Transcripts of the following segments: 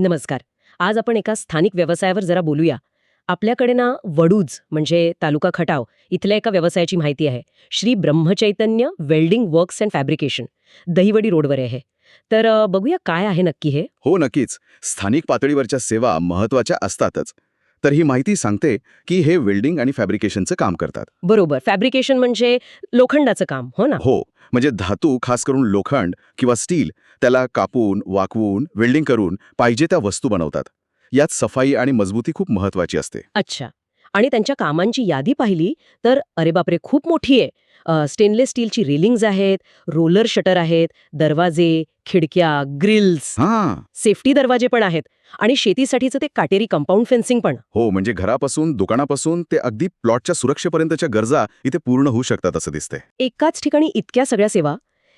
नमस्कार. आज आपण एका स्थानिक व्यवसायावर जरा बोलूया. आपल्याकडे ना वडूज म्हणजे तालुका खटाव इथल्या एका व्यवसायाची माहिती आहे. Shri Brahmachaitanya welding works and fabrication Dahiwadi रोडवर आहे तर बघूया काय आहे नक्की हे? हो नक्कीच. स्थानिक पातळीवरच्या सेवा महत्त्वाच्या असतातच. तर ही माहिती सांगते की हे वेल्डिंग आणि फॅब्रिकेशनचं काम करतात. बरोबर. फॅब्रिकेशन म्हणजे लोखंडाचं काम हो ना? हो. म्हणजे धातू खास करून लोखंड किंवा स्टील त्याला कापून वाकवून वेल्डिंग करून पाहिजे त्या वस्तू बनवतात. यात सफाई आणि मजबूती खूप महत्वाची असते. अच्छा. आणि त्यांच्या कामांची यादी पाहिली तर अरे बापरे खूप मोठी आहे. स्टेनलेस स्टीलची रेलिंग्ज आहेत रोलर शटर आहेत दरवाजे खिडक्या ग्रिल्स हा. सेफ्टी दरवाजे पण आहेत. आणि शेतीसाठीचं ते काटेरी कंपाऊंड फेन्सिंग पण. हो म्हणजे घरापासून दुकानापासून ते अगदी प्लॉटच्या सुरक्षेपर्यंतच्या गरजा इथे पूर्ण होऊ शकतात असं दिसते एकाच ठिकाणी इतक्या सगळ्या सेवा?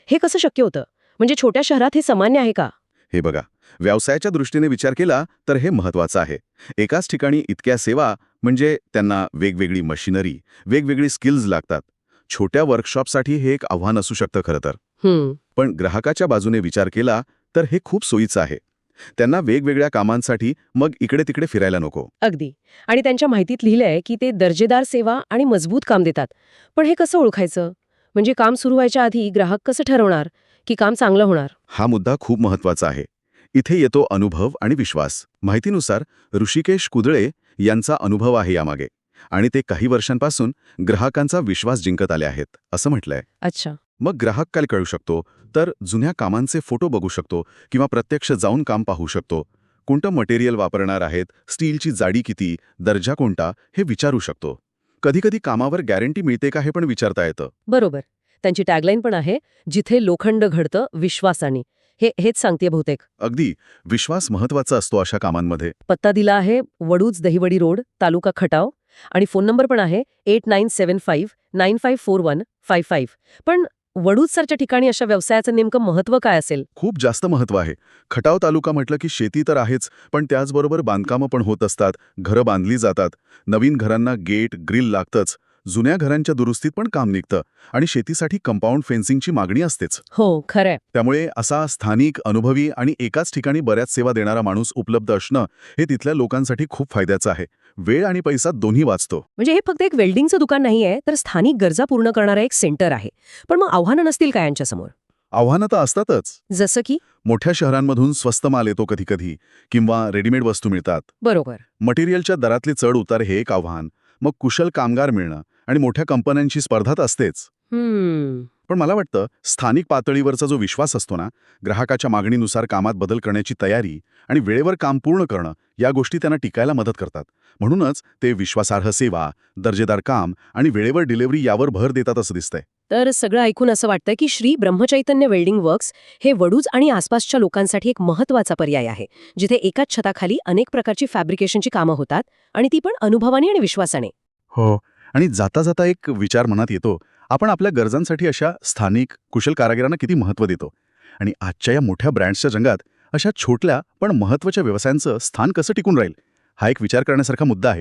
हे कसं शक्य होतं? म्हणजे छोट्या शहरात हे सामान्य आहे का? हे बघा व्यवसायाच्या दृष्टीने विचार केला तर हे महत्वाचं आहे. एकाच ठिकाणी इतक्या सेवा म्हणजे त्यांना वेगवेगळी मशिनरी वेगवेगळी स्किल्स लागतात. छोट्या वर्कशॉपसाठी हे एक आव्हान असू शकतं खरं तर. पण ग्राहकाच्या बाजूने विचार केला तर हे खूप सोयीचं आहे. त्यांना वेगवेगळ्या कामांसाठी मग इकडे तिकडे फिरायला नको. अगदी. आणि त्यांच्या माहितीत लिहिलंय की ते दर्जेदार सेवा आणि मजबूत काम देतात. पण हे कसं ओळखायचं? म्हणजे काम सुरू व्हायच्या आधी ग्राहक कसं ठरवणार की काम चांगलं होणार? हा मुद्दा खूप महत्त्वाचा आहे. इथे येतो अनुभव आणि विश्वास. माहितीनुसार ऋषिकेश कुदळे यांचा अनुभव आहे यामागे. आणि ते काही वर्षांपासून ग्राहकांचा विश्वास जिंकत आले आहेत असं म्हटलंय. अच्छा. मग ग्राहक काय कळू शकतो? तर जुन्या कामांचे फोटो बघू शकतो किंवा प्रत्यक्ष जाऊन काम पाहू शकतो. कोणतं मटेरियल वापरणार आहेत? स्टीलची जाडी किती? दर्जा कोणता? हे विचारू शकतो. कधीकधी कामावर गॅरंटी मिळते का हे पण विचारता येतं. बरोबर. त्यांची टॅगलाईन पण आहे जिथे लोखंड घडतं विश्वासाने. हे हेच सांगते बहुतेक. अगदी. विश्वास महत्त्वाचा असतो अशा कामांमध्ये. पत्ता दिला आहे वडूज दहिवडी रोड तालुका खटाव. आणि फोन नंबर पण आहे eight nine seven five nine five four one five five. पण वडूजसारख्या ठिकाणी अशा व्यवसायाचं नेमकं महत्त्व काय असेल? खूप जास्त महत्त्व आहे. खटाव तालुका म्हटलं की शेती तर आहेच पण त्याचबरोबर बांधकामं पण होत असतात घरं बांधली जातात नवीन घरांना गेट ग्रिल लागतंच जुन्या घरांच्या दुरुस्तीत पण काम निघतं आणि शेतीसाठी कंपाऊंड फेन्सिंगची मागणी असतेच. हो खरंय. त्यामुळे असा स्थानिक अनुभवी आणि एकाच ठिकाणी बऱ्याच सेवा देणारा माणूस उपलब्ध असणं हे तिथल्या लोकांसाठी खूप फायद्याचं आहे. वेळ आणि पैसा दोन्ही वाचतो. म्हणजे हे फक्त एक वेल्डिंगचं दुकान नाहीये तर स्थानिक गरजा पूर्ण करणारं एक सेंटर आहे. पण मग आव्हानं नसतील का यांच्यासमोर आव्हानं तर असतातच. जसं की? मोठ्या शहरांमधून स्वस्त माल येतो कधी कधी किंवा रेडीमेड वस्तू मिळतात. बरोबर. मटेरियलच्या दरातले चढ उतार हे एक आव्हान. मग कुशल कामगार मिळणं आणि मोठ्या कंपन्यांची स्पर्धा तर असतेच. हम्म. पण मला वाटतं स्थानिक पातळीवरचा जो विश्वास असतो ना ग्राहकाच्या मागणीनुसार कामात बदल करण्याची तयारी आणि वेळेवर काम पूर्ण करणं या गोष्टी त्यांना टिकायला मदत करतात. म्हणूनच ते विश्वासार्ह सेवा दर्जेदार काम आणि वेळेवर डिलिव्हरी यावर भर देतात असं दिसतंय. तर सगळं ऐकून असं वाटतं की श्री ब्रह्मचैतन्य वेल्डिंग वर्क्स हे वडूज आणि आसपासच्या लोकांसाठी एक महत्त्वाचा पर्याय आहे जिथे एकाच छताखाली अनेक प्रकारची फॅब्रिकेशनची कामं होतात आणि ती पण अनुभवाने आणि विश्वासाने. हो आणि जाता जाता एक विचार मनात येतो आपण आपल्या गरजांसाठी अशा स्थानिक कुशल कारागिरांना किती महत्त्व देतो? आणि आजच्या या मोठ्या ब्रँड्सच्या जंगात अशा छोट्या पण महत्त्वाच्या व्यवसायांचं स्थान कसं टिकून राहील? हा एक विचार करण्यासारखा मुद्दा आहे.